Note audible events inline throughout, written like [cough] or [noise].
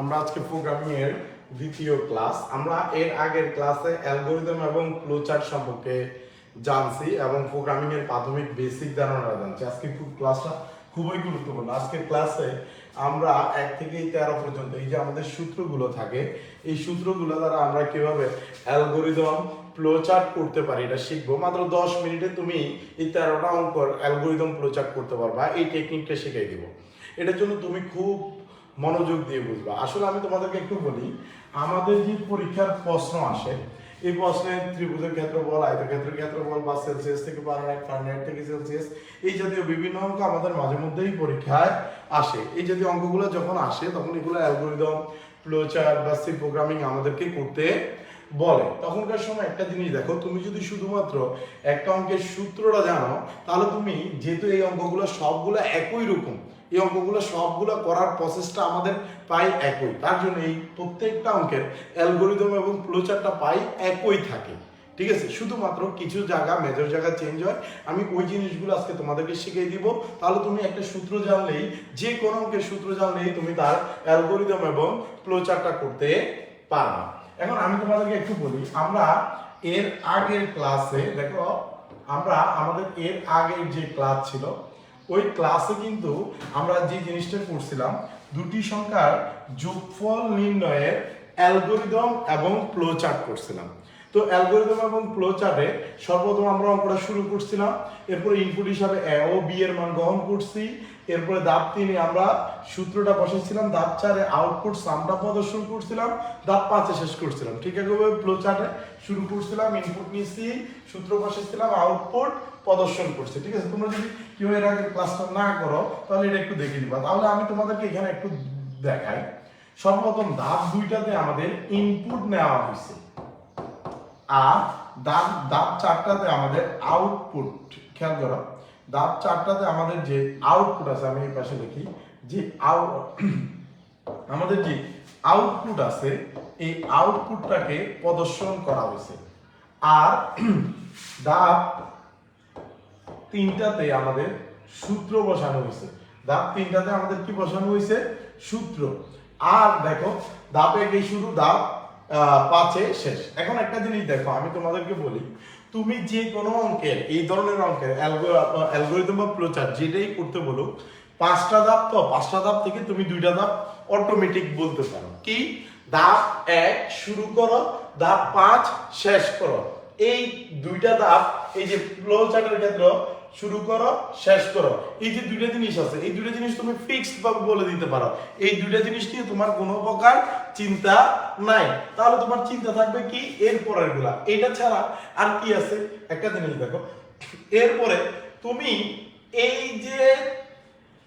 আমরা আজকে প্রোগ্রামিং এর দ্বিতীয় ক্লাস আমরা এর আগের ক্লাসে অ্যালগোরিদম এবং ফ্লোচার্ট সম্পর্কে জানছি এবং প্রোগ্রামিং এর প্রাথমিক বেসিক ধারণা জানছি। আজকে খুব ক্লাসটা খুবই গুরুত্বপূর্ণ। আজকের ক্লাসে আমরা এক থেকে তেরো পর্যন্ত এই যে আমাদের সূত্রগুলো থাকে, এই সূত্রগুলো দ্বারা আমরা কীভাবে অ্যালগোরিদম ফ্লোচার্ট করতে পারি এটা শিখব। মাত্র দশ মিনিটে তুমি এই তেরোটা অঙ্কর অ্যালগোরিদম ফ্লোচার্ট করতে পারবা। এই টেকনিকটা শিখাই দিব। এটার জন্য তুমি খুব মনোযোগ দিয়ে বুঝবা। আসলে আমি তোমাদেরকে একটু বলি, আমাদের যে পরীক্ষার প্রশ্ন আসে, এই প্রশ্নে ত্রিভুজের ক্ষেত্রফল, আয়তক্ষেত্রের ক্ষেত্রফল বা সেলসিয়াস থেকে ফারেনহাইট ফারেনহাইট থেকে সেলসিয়াস, এই জাতীয় বিভিন্ন অঙ্ক আমাদের মাঝে মধ্যেই পরীক্ষায় আসে। এই জাতীয় অঙ্কগুলো যখন আসে, তখন এগুলো অ্যালগোরিদম, ফ্লোচার্ট বা সি প্রোগ্রামিং আমাদেরকে করতে বলে। তখনকার সময় একটা জিনিস দেখো, তুমি যদি শুধুমাত্র একটা অঙ্কের সূত্রটা জানো, তাহলে তুমি যেহেতু এই অঙ্কগুলো সবগুলো একই রকম এই অঙ্কগুলো সবগুলো করার প্রসেসটা আমাদের পাই একই। তার জন্য এই প্রত্যেকটা অঙ্কের অ্যালগোরিদম এবং ফ্লোচারটা পাই একই থাকে। ঠিক আছে? শুধুমাত্র কিছু জায়গা মেজর জায়গা চেঞ্জ হয়। আমি ওই জিনিসগুলো আজকে তোমাদেরকে শিখিয়ে দিব। তাহলে তুমি একটা সূত্র জানলেই, যে কোনো অঙ্কের সূত্র জানলেই তুমি তার অ্যালগোরিদম এবং ফ্লোচারটা করতে পারবে। এখন আমি তোমাদেরকে একটু বলি, আমরা এর আগের ক্লাসে দেখো, আমরা আমাদের এর আগের যে ক্লাস ছিল ওই ক্লাসে কিন্তু আমরা যে জিনিসটা করছিলাম, দুটি সংখ্যার যোগফল নির্ণয়ের অ্যালগোরিদম এবং ফ্লো চার্ট করছিলাম। তো অ্যালগোরিদম এবং ফ্লো চার্টে সর্বপ্রথম আমরা অঙ্কটা শুরু করছিলাম, এরপর ইনপুট হিসাবে এ ও বি এর মান গ্রহণ করছি এরপরে দাব তিনে আমরা সূত্রটা বসেছিলাম দাব চারে আউটপুট সামটা প্রদর্শন করছিলাম দাব পাঁচে শেষ করছিলাম। ঠিক আছে ফ্লো চার্টে শুরু করছিলাম ইনপুট নিয়েছি, সূত্র বসেছিলাম আউটপুট প্রদর্শন করছে। ঠিক আছে? তোমরা যদি কেউ এর আগে ক্লাসটা না করো, তাহলে এটা একটু দেখে নিবা। তাহলে আমি তোমাদেরকে এখানে একটু দেখাই। সর্বপ্রথম ধাপ দুইটাতে আমাদের ইনপুট নেওয়া হয়েছে। আর দাব দাব চারটাতে আমাদের আউটপুট খেয়াল করো। দাব চারটাতে আমাদের যে আউটপুট আছে, আমি এই পাশে লিখি যে [clears throat] আমাদের যে আউটপুট আছে, এই আউটপুটটাকে প্রদর্শন করা হয়েছে। আর [clears throat] দাব তিনটাতে আমাদের সূত্র বসানো হয়েছে। দাব তিনটাতে আমাদের কি বসানো হয়েছে? সূত্র। আর দেখো দাবে এই শুরু দাব পাঁচে শেষ। এখন একটা জিনিস দেখো, আমি তোমাদেরকে বলি তুমি যে কোনো অঙ্কের, এই ধরনের অঙ্কের অ্যালগোরিদম বা ফ্লোচার যেটাই করতে বলো পাঁচটা ধাপ তো, পাঁচটা ধাপ থেকে তুমি দুইটা ধাপ অটোমেটিক বলতে পারো। কি? ধাপ এক শুরু করো, ধাপ পাঁচ শেষ করো। এই দুইটা ধাপ, এই যে ফ্লো চার্টের ক্ষেত্রে শুরু করো, শেষ করো। এই যে দুইটা জিনিস আছে, এই দুইটা জিনিস তুমি ফিক্সড ভাবে বলে দিতে পারো। এই দুইটা জিনিস নিয়ে তোমার কোনো প্রকার চিন্তা নাই। তাহলে তোমার চিন্তা থাকবে কি? এর পরেরগুলা এটা ছাড়া আর কি আছে? একটা জিনিস দেখো। এরপরে তুমি এই যে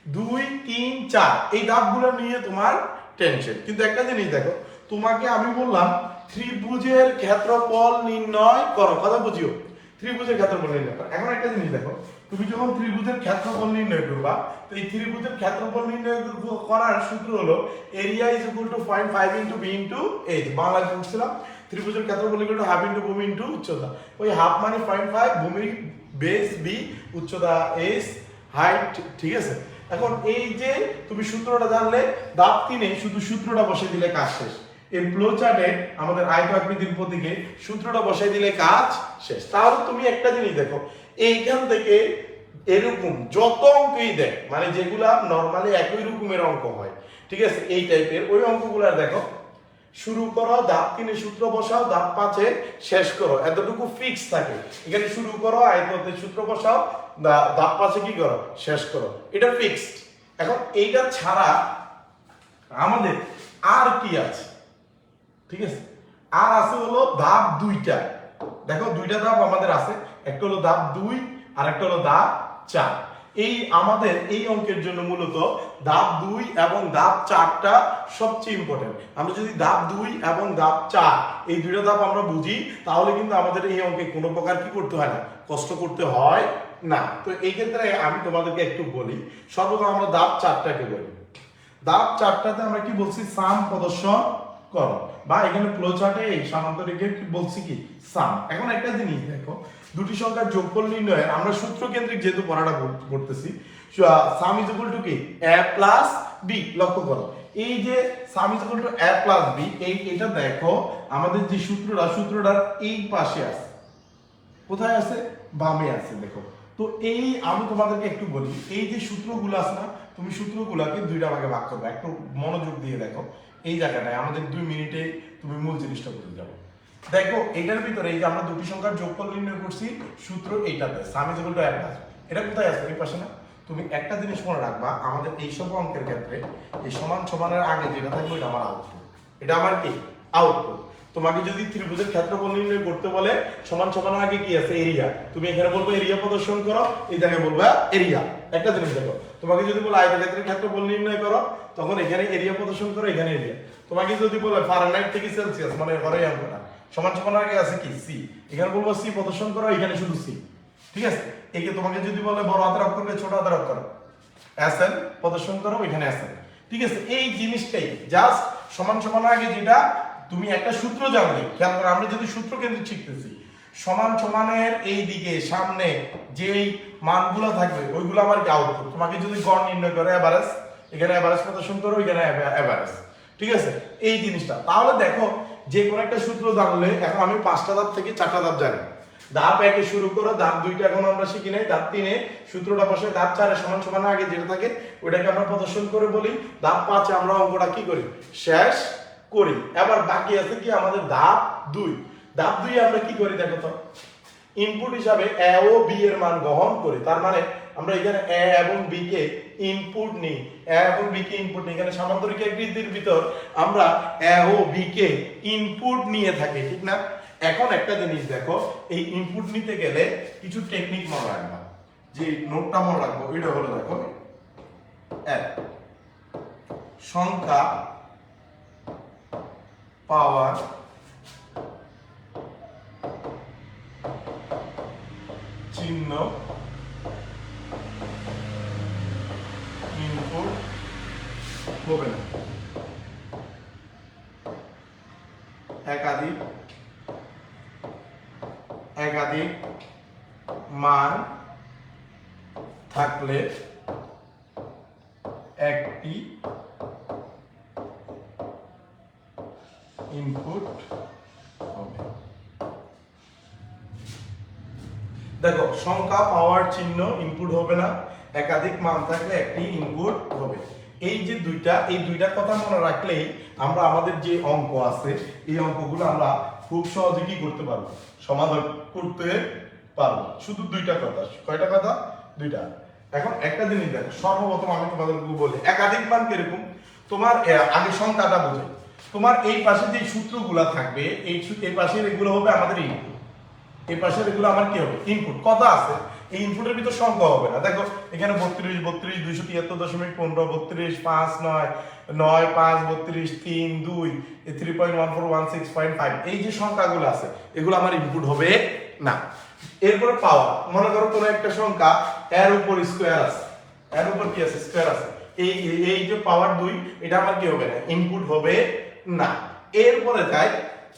দুই, তিন, চার, এই ধাপগুলো নিয়ে তোমার টেনশন কিন্তু একটা জিনিস দেখো, তোমাকে আমি বললাম, ত্রিভুজের ক্ষেত্রফল নির্ণয় করো। কথা বুঝিও। ত্রিভুজের ক্ষেত্রফল নির্ণয় করো। এখন একটা জিনিস দেখো তুমি যখন ত্রিভুজের ক্ষেত্রফল নির্ণয় করবা, তো এই ত্রিভুজের ক্ষেত্রফল নির্ণয় করার সূত্র হলো area is equal to point five into B into H Bangla পড়ছিলাম ত্রিভুজের ক্ষেত্রফল ইকুয়াল টু হাফ ইন্টু ভূমি ইন্টু উচ্চতা। ওই হাফ মানে পয়েন্ট ফাইভ ভূমি বেস বি উচ্চতা এস হাইট ঠিক আছে? এখন এই যে তুমি সূত্রটা জানলে দাব তিনে শুধু সূত্রটা বসে দিলে কাজ শেষ। এই ফ্লো চার্টে আমাদের আয়ত আকৃতির প্রতীকে সূত্রটা বসাই দিলে কাজ শেষ। তাহলে তুমি একটা জিনিস দেখো এইখান থেকে এরকম যত অঙ্কই দেখ মানে যেগুলা নর্মালি একই রকমের অঙ্ক হয়, ঠিক আছে? এই টাইপের ওই অঙ্কগুলা দেখো। শুরু করো দাপ তিনে সূত্র বসাও দাপ পাঁচে শেষ করো। এতটুকু ফিক্স থাকে। এখানে শুরু করো আয়ততে সূত্র বসাও দাপ পাঁচে কি করো? শেষ করো। এটা ফিক্সড এখন এইটা ছাড়া আমাদের আর কি আছে? ঠিক আছে? আর আছে হলো ধাপ দুইটা। দেখো, দুইটা ধাপ আমাদের আছে। একটা হলো ধাপ দুই আর একটা হলো ধাপ চার। এই আমাদের এই অঙ্কের জন্য মূলত ধাপ দুই এবং ধাপ চারটা সবচেয়ে ইম্পর্টেন্ট আমরা যদি ধাপ দুই এবং ধাপ চার, এই দুইটা ধাপ আমরা বুঝি, তাহলে কিন্তু আমাদের এই অঙ্কে কোনো প্রকার কি করতে হয় না, কষ্ট করতে হয় না। তো এই ক্ষেত্রে আমি তোমাদেরকে একটু বলি, সর্বপ্রথম আমরা ধাপ চারটাকে বলি। দাব চারটাতে আমরা কি বলছি? সাম প্রদর্শন করো। বা এখানে ফ্লো চার্টে এই সামান্তরিকে বলছি কি? সাম। এখন একটা জিনিস দেখো দুটি সংখ্যার যোগফল নির্ণয়ের আমরা সূত্র কেন্দ্রিক যেহেতু পড়াটা করতেছি সাম ইজ ইকুয়াল টু কি? এ প্লাস বি লক্ষ্য করো। এই যে sum is equal to A plus B এই এটা দেখো, আমাদের যে সূত্রটা, সূত্রটার এই পাশে আছে। কোথায় আছে? বামে আছে, দেখো। তো এই আমি তোমাদেরকে একটু বলি, এই যে সূত্রগুলো আছে না, তুমি সূত্রগুলোকে দুইটা ভাগে ভাগ করবে। একটু মনোযোগ দিয়ে দেখো। এই জায়গাটায় আমাদের দুই মিনিটে তুমি মূল জিনিসটা বুঝে যাবে। দেখো এটার ভিতরে এই যে আমরা দুটি সংখ্যার যোগফল নির্ণয় করছি, সূত্র এইটাতে সামি যেগুলো এক আছে এটা কোথায় আছে? এই পাশে না তুমি একটা জিনিস মনে রাখবা, আমাদের এই সব অঙ্কের ক্ষেত্রে এই সমান সমানের আগে যেটা থাকবে এটা আমার আউটপুট এটা আমার কি আউটপুট তোমাকে যদি ত্রিভুজের ক্ষেত্রফল নির্ণয় করতে বলে, সমান সমানের আগে কি আছে? এরিয়া তুমি এখানে বলব এরিয়া প্রদর্শন করো, এই জায়গায় বলবা এরিয়া একটা জিনিস দেখো, তোমাকে যদি বলে আয়তক্ষেত্রের ক্ষেত্রফল নির্ণয় করো, তখন এখানে এরিয়া প্রদর্শন করো, এখানে এরিয়া তোমাকে যদি বলে ফারেনহাইট থেকে সেলসিয়াস মানে ঘরে অঙ্কটা সমান সমানের আগে আছে কি? সি এখানে বলব সি প্রদর্শন করো, এখানে শুধু সি ঠিক আছে? একে তোমাকে যদি বলে বড় হাতের করবে ছোট হাতের অক্ষর এসএন প্রদর্শন করো, এখানে এসএন ঠিক আছে? এই জিনিসটাই জাস্ট সমান সমান আগে যেটা তুমি একটা সূত্র জানলে, খেয়াল করো, আমরা যদি সূত্র কেন্দ্রিক শিখতেছি, সমান সমানের এই দিকে, সামনে যেই মানগুলো থাকবে, ওইগুলো আমার আউটপুট তোমাকে যদি গড় নির্ণয় করে এভারেজ এখানে এভারেজ প্রদর্শন করো, এখানে এভারেজ ঠিক আছে? এই জিনিসটা। তাহলে দেখো যে কোনো একটা সূত্র জানলে, এখন আমি পাঁচটা ধাপ থেকে চারটা ধাপ জানি। ধাপ একে শুরু করো, ধাপ দুইটা এখন আমরা শিখি নাই, ধাপ তিনে সূত্রটা বসে, ধাপ চারে সমান সমান আগে যেটা থাকে ওইটাকে আমরা প্রদর্শন করে বলি। ধাপ পাঁচে আমরা অঙ্কটা কি করি? শেষ করি। এবার বাকি আছে কি? আমাদের ধাপ দুই। ধাপ দুই আমরা কি করি দেখো তো? ইনপুট হিসাবে এ ও বি এর মান গ্রহণ করি। তার মানে আমরা এখানে এ এবং বি কে ইনপুট নিই। এ এবং বি কে ইনপুট নিই। এখানে সামান্তরিক আকৃতির ভিতর আমরা এ ও বি কে ইনপুট নিয়ে থাকি, ঠিক না? এখন একটা জিনিস দেখো, এই ইনপুট নিতে গেলে কিছু টেকনিক মনে রাখবা। যে নোটটা মনে রাখব, এটা হলো দেখো, এক, সংখ্যা পাওয়ার চিহ্ন ইনপুট হবে না একাধিক একাধিক মান থাকলে একটি ইনপুট হবে দেখো, সংখ্যা পাওয়ার চিহ্ন ইনপুট হবে না। একাধিক মান থাকলে একটি ইনপুট হবে। এই যে দুইটা, এই দুইটা কথা মনে রাখলেই আমরা আমাদের যে অঙ্ক আছে, এই অঙ্কগুলো আমরা খুব সহজে কি করতে পারব? সমাধান করতে পারব। শুধু দুইটা কথা। কয়টা কথা? দুইটা। এখন একটা জিনিস দেখো, সর্বপ্রথম আমি তোমাদেরকে বলি, একাধিক মান কীরকম? তোমার আগে সংখ্যাটা বোঝাই তোমার এই পাশে যে সূত্রগুলো থাকবে, এই এই পাশের এগুলো হবে আমাদের ইনপুট এই পাশের এগুলো আমার কি হবে? ইনপুট কত আছে? এই ইনপুটের ভিতর সংখ্যা হবে না। দেখো, এখানে বত্রিশ বত্রিশ, দুইশো তিয়াত্তর দশমিক পনেরো, বত্রিশ, পাঁচ, নয় নয়, পাঁচ, বত্রিশ, তিন, দুই three point one four one six point five এই যে সংখ্যাগুলো আছে, এগুলো আমার ইনপুট হবে না। এরপরে পাওয়ার মনে করো কোনো একটা সংখ্যা এর উপর স্কোয়ার আছে। এর উপর কি আছে? স্কোয়ার আছে। এই, এই- যে পাওয়ার দুই, এটা আমার কি হবে না? ইনপুট হবে না। এরপরে যায়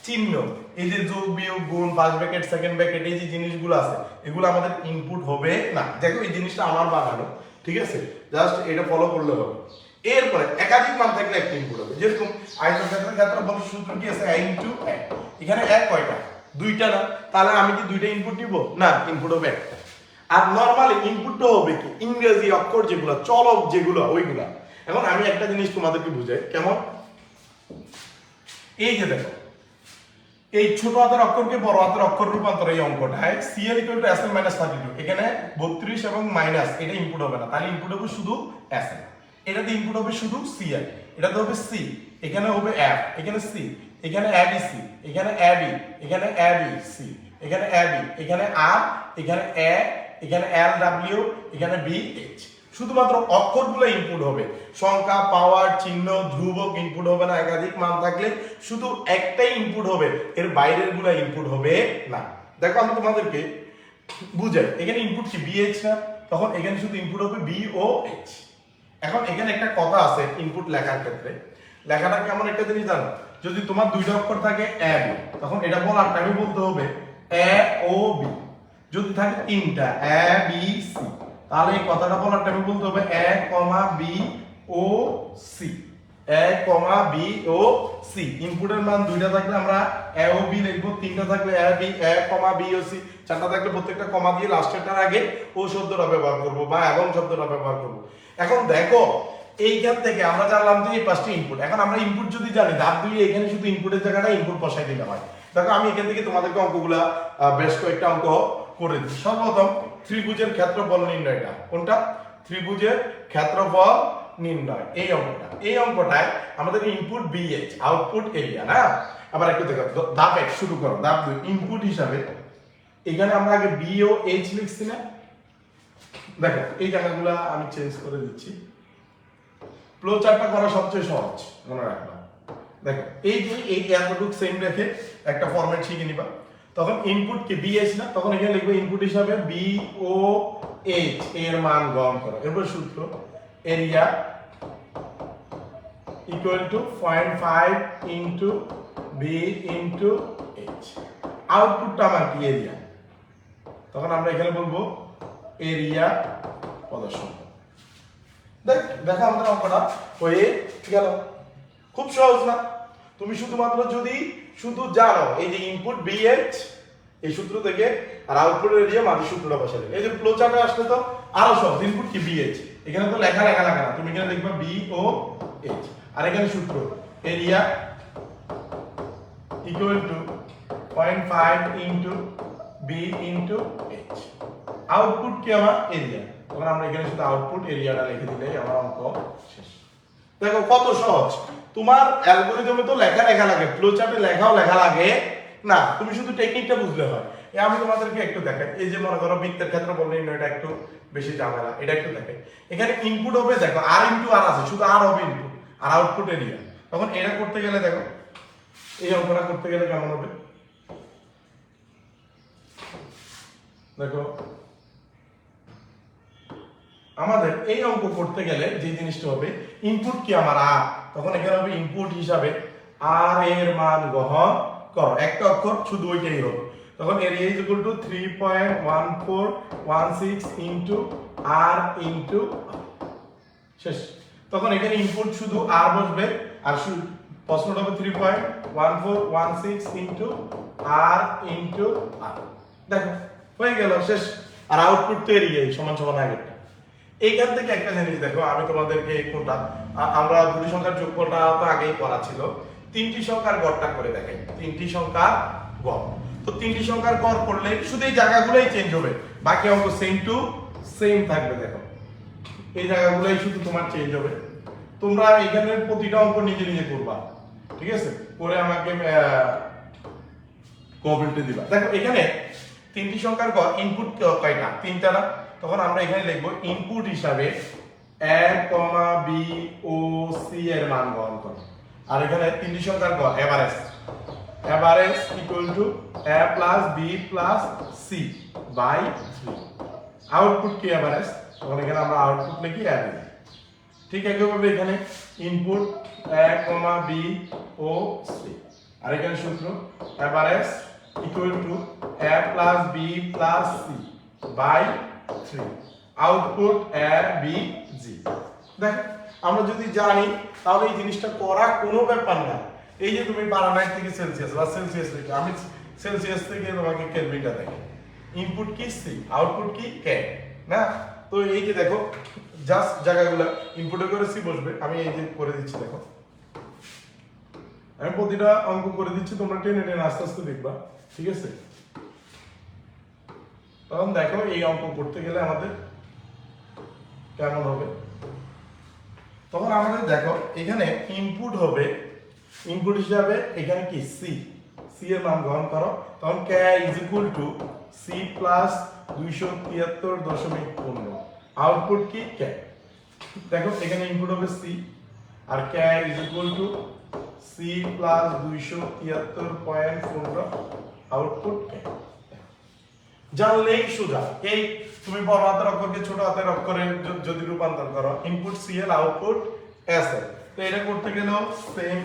চিহ্ন। এই যে যোগ, বিয়োগ, গুণ ফার্স্ট ব্র্যাকেট সেকেন্ড ব্র্যাকেট এই যে জিনিসগুলো আছে, এগুলো আমাদের ইনপুট হবে না। দেখো, এই জিনিসটা আমার বানানো ঠিক আছে? জাস্ট এটা ফলো করলে হবে। এরপরে, একাধিক মান থাকলে একটা ইনপুট হবে। যেরকম, আয়তক্ষেত্রের ক্ষেত্রে বড় সূত্র কি আছে? ইনটু এক এখানে এক কয়টা? দুইটা না। তাহলে আমি কি দুইটা ইনপুট দিব? না ইনপুট হবে একটা। আর নর্মালি ইনপুটটা হবে কি? ইংরেজি অক্ষর যেগুলো, চলক যেগুলো, ওইগুলা। এখন আমি একটা জিনিস তোমাদেরকে বুঝাই। কেমন? এই যে দেখো এই ছোট হাতের অক্ষরকে বড় হাতের অক্ষর রূপান্তর এই অঙ্কটায় সি এর equal to S L minus thirty two এখানে বত্রিশ এবং মাইনাস এটা ইনপুট হবে না। তাহলে ইনপুট হবে শুধু এস এল এটাতে ইনপুট হবে শুধু সি এল এটাতে হবে সি এখানে হবে এফ এখানে সি এখানে এ বি সি এখানে এ বি এখানে এ বি সি এখানে এ বি এখানে আর এখানে এ এখানে এল ডাব্লিউ এখানে বি এইচ শুধুমাত্র অক্ষরগুলো ইনপুট হবে। সংখ্যা পাওয়ার চিহ্ন, ধ্রুবক ইনপুট হবে না, একাধিক মান থাকলে শুধু একটাই ইনপুট হবে, এর বাইরেরগুলো ইনপুট হবে না। দেখো আমি তোমাদেরকে বুঝাই, এখানে ইনপুট কি বিএইচ না? তখন এখানে শুধু ইনপুট হবে বি ও এইচ এখন এখানে একটা কথা আছে ইনপুট লেখার ক্ষেত্রে। লেখাটা কেমন একটা জিনিস জানো? যদি তোমার দুইটা অক্ষর থাকে এ বি তখন এটা বলার টাইমে বলতে হবে এ ও বি যদি থাকে তিনটা এ বি সি তাহলে এই কথাটা বলার টাইমে বলতে হবে এ কমা বি ও সি এ কমা বি ও সি ইনপুটের মান দুইটা থাকলে আমরা এ ও বি লিখব, তিনটা থাকলে A B A comma B O C চারটা থাকলে প্রত্যেকটা কমা দিয়ে লাস্টেরটার আগে ও শব্দটা ব্যবহার করব বা এবং শব্দটা ব্যবহার করব। এখন দেখো, এইখান থেকে আমরা জানলাম যে এই পাঁচটি ইনপুট এখন আমরা ইনপুট যদি জানি ধাপ দুই এখানে শুধু ইনপুটের জায়গাটা ইনপুট বসাই দিলে হয়। দেখো, আমি এখান থেকে তোমাদেরকে অঙ্কগুলা বেশ কয়েকটা অঙ্ক করে দিই। সর্বপ্রথম ত্রিভুজের ক্ষেত্রফল নির্ণয়টা। কোনটা? ত্রিভুজের ক্ষেত্রফল নির্ণয়। এই অঙ্কটা। এই অঙ্কটায় আমাদের ইনপুট বিএইচ আউটপুট এরিয়া না? আবার একটু দেখো, দ- ধাপ এক, শুরু করো। ধাপ দুই ইনপুট হিসাবে। এখানে আমরা আগে বি ও এইচ লিখছি না? দেখো, এই জায়গাগুলো আমি চেঞ্জ করে দিচ্ছি। ফ্লো চার্টটা করা সবচেয়ে সহজ, মনে রাখবা। দেখো, এই যে, এই এতটুকু সেম রেখে একটা ফরম্যাট শিখে নিবা। তখন ইনপুট কি বিএস না তখন এখানে লিখবে ইনপুট হিসাবে বি ও এইচ এর মান গ্রহণ করো। এরপর সূত্র area equal to point five into B into H আউটপুটটা আমার কি এরিয়া তখন আমরা এখানে বলব এরিয়া প্রদর্শন। দেখ, দেখো আমাদের অঙ্কটা হয়ে গেল। খুব সহজ না? তুমি শুধুমাত্র যদি শুধু জানো এই যে ইনপুট বিএইচ এই সূত্র থেকে, আর আউটপুট এরিয়া মাঝে সূত্রটা বসালে। এই যে ফ্লো চার্টে আসলে তো আরও সহজ ইনপুট কি বিএইচ এখানে তো লেখা লেখা লেখা না। তুমি এখানে লিখবা বি ও এইচ আর এখানে সূত্র area equal to point five into B into H output কি আমার? এরিয়া তখন আমরা এখানে শুধু আউটপুট এরিয়াটা লিখে দিলেই আমার অঙ্ক শেষ। দেখো কত সহজ। তোমার অ্যালগরিদমে তো লেখা লেখা লাগে ফ্লো চার্টে লেখাও লেখা লাগে। না, তুমি শুধু টেকনিকটা বুঝলে হয়। আমি তোমাদেরকে একটু দেখাই। এই যে মনে করো বৃত্তের ক্ষেত্রে বললে এটা একটু বেশি ঝামেলা, এটা একটু দেখাই। এখানে ইনপুট হবে, দেখো আর ইনটু আর আছে, শুধু আর হবে ইনপুট আর আউটপুট এরিয়া তখন এটা করতে গেলে দেখো, এই অঙ্কটা করতে গেলে কেমন হবে? দেখো, আমাদের এই অঙ্ক করতে গেলে যে জিনিসটা হবে ইনপুট কি আমার আর তখন এখানে হবে ইনপুট হিসাবে আর এর মান গ্রহণ করো। একটা অক্ষর, শুধু ওইটাই হবে তখন area is equal to three point one four one six r into শেষ। তখন এখানে ইনপুট শুধু আর বসবে, আর প্রশ্নটা হবে three point one four one six r into r দেখো, হয়ে গেল, শেষ। আর আউটপুট তো এরিয়াই সমান সমান আগেরটা এইখান থেকে একটা জিনিস দেখো, আমি তোমাদেরকে কোনটা? আমরা দুটি সংখ্যার যোগফলটা তো আগেই করা ছিল। তিনটি সংখ্যার গড়টা করে দেখাই। তিনটি সংখ্যার গড়। তো তিনটি সংখ্যার গড় করলে শুধু এই জায়গাগুলোই চেঞ্জ হবে। বাকি অঙ্ক সেম টু সেম থাকবে, দেখো। এই জায়গাগুলোই শুধু তোমার চেঞ্জ হবে। তোমরা এখানের প্রতিটা অঙ্ক নিজে নিজে করবা। ঠিক আছে? করে আমাকে কমেন্টে দিবা। দেখো, এখানে তিনটি সংখ্যার গড় ইনপুট কয়টা? তিনটা না? তখন আমরা এখানে লিখব ইনপুট হিসাবে এ কমা বি ও সি এর মান গ্রহণ করো আর এখানে তিনটি সংখ্যার গড় average average equal to A plus B plus C by three output কি এভারেজ তখন এখানে আমরা আউটপুট লিখি অ্যাভারেজ ঠিক একইভাবে এখানে ইনপুট এ কমা বি ও সি আর এখানে সূত্র average equal to A plus B plus C by three output A B G দেখ, আমরা যদি জানি, তাহলে এই জিনিসটা করা কোনো ব্যাপার না। এই যে তুমি ফারেনহাইট থেকে সেলসিয়াস বা সেলসিয়াস থেকে আমি সেলসিয়াস থেকে তোমাকে কেলভিনটা দেখি। ইনপুট কি? সি আউটপুট কি? কে না? তো এই যে দেখো জাস্ট জায়গাগুলো ইনপুটে করে সি বসবে। আমি এই যে করে দিচ্ছি, দেখো। আমি প্রতিটা অঙ্ক করে দিচ্ছি, তোমরা টেনে টেনে আস্তে আস্তে দেখবা। ঠিক আছে? তখন দেখো, এই অঙ্ক করতে গেলে আমাদের কেমন হবে? তখন আমাদের দেখো, এখানে ইনপুট হবে। ইনপুট হিসাবে এখানে কি? সি সি এর মান গ্রহণ করো। তখন K is equal to C plus দুইশো তিয়াত্তর দশমিক পনেরো। আউটপুট কি? কে দেখো, এখানে ইনপুট হবে C R K is equal to C plus দুইশো তিয়াত্তর পয়েন্ট পনেরো। আউটপুট কে জানলেই সোজা এই তুমি বড় হাতের অক্ষরকে ছোট হাতের অক্ষরে যদি রূপান্তর করো input CL output S L তো এটা করতে গেলেও সেম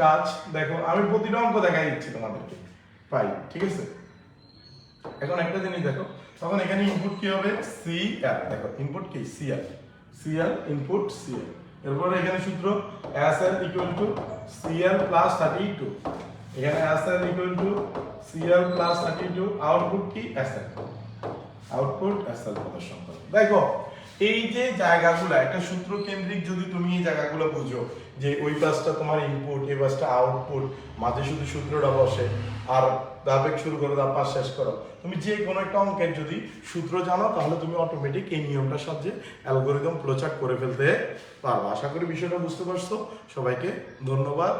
কাজ। দেখো, আমি প্রতিটা অঙ্ক দেখাই দিচ্ছি তোমাদেরকে। পাই, ঠিক আছে? এখন একটা জিনিস দেখো, তখন এখানে ইনপুট কি হবে? সি এল দেখো ইনপুট কি? CL CL input C L এরপরে এখানে সূত্র S L equal to CL plus thirty two এখানে asset equal to CL plus thirty two output কি অ্যাসেট আউটপুট অ্যাসেট প্রদর্শন করে দেখো, এই যে জায়গাগুলো, একটা সূত্র কেন্দ্রিক যদি তুমি এই জায়গাগুলো বুঝো, যে ওই পাশটা তোমার ইনপুট এই পাশটা আউটপুট মাঝে শুধু সূত্রটা বসে, আর দাবেক শুরু করো তার পাশ শেষ করো। তুমি যে কোনো একটা অঙ্কের যদি সূত্র জানো, তাহলে তুমি অটোমেটিক এই নিয়মটার সাহায্যে অ্যালগোরিদম প্রচার করে ফেলতে পারব আশা করি বিষয়টা বুঝতে পারছ। সবাইকে ধন্যবাদ।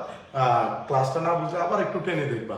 ক্লাসটা না বুঝলে আবার একটু টেনে দেখবা।